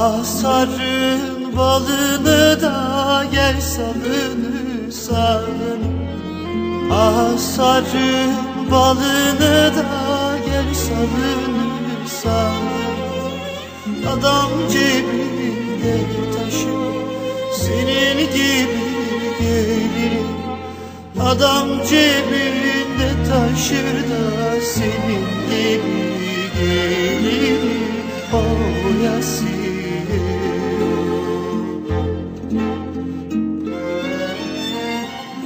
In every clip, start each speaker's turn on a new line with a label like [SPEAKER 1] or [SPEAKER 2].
[SPEAKER 1] Asarın balını da gel salını salını Asarın balını da gel salını salını Adam cebinde taşır senin gibi gelir. Adam cebinde taşır da senin gibi gelir. O Yasin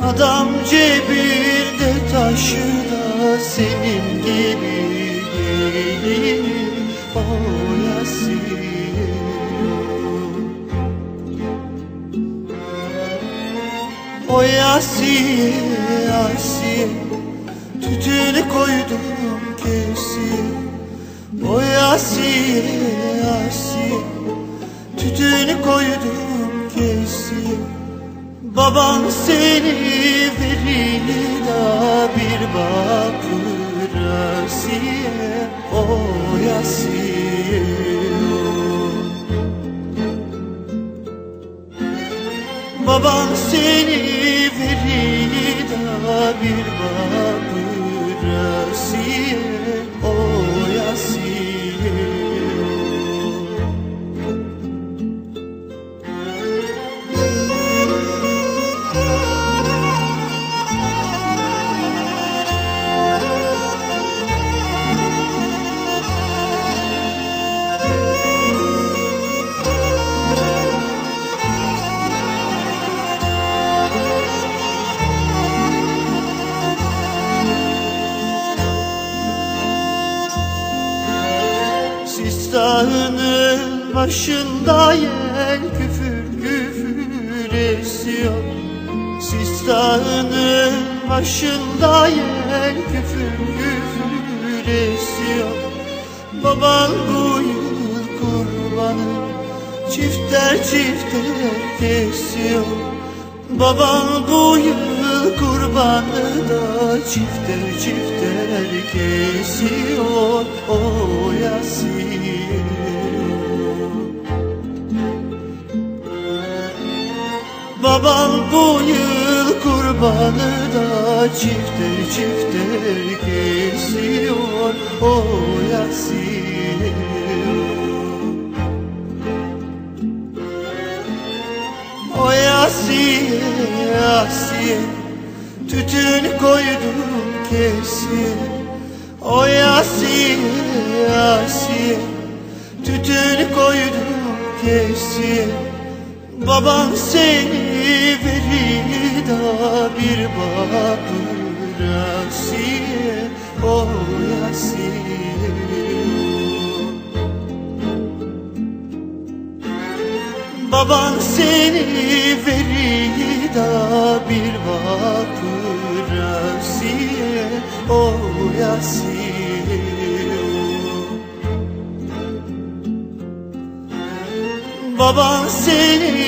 [SPEAKER 1] Adam cebinde taşır da senin gibi gelir Yasin O Asiye, Asiye Tütünü koydum kesiye Baban seni verir da bir bakır Asiye O Asiye Baban seni verir da bir bakır Sistanın başında yel küfür küfür esiyor. Sistanın başında yel küfür küfür esiyor. Baban bu yıl kurbanı çifter çifter kesiyor. Baban bu yıl kurbanı da çifter çifter kesiyor. O Yasin Baban bu yıl kurbanı da çifter çifter kesiyor O Yasin O Asiye, Asiye Tütün koydum kesiye O Asiye, Asiye Tütün koydum kesiye Baban seni verir da bir bakır Asiye O Asiye Baban seni verir da bir bakır Asiye O Asiye Baban seni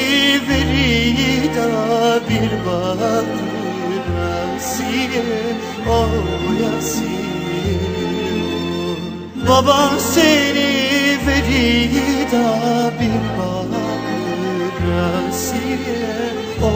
[SPEAKER 1] Asiye Baban seni verir da bir bakır Asiye O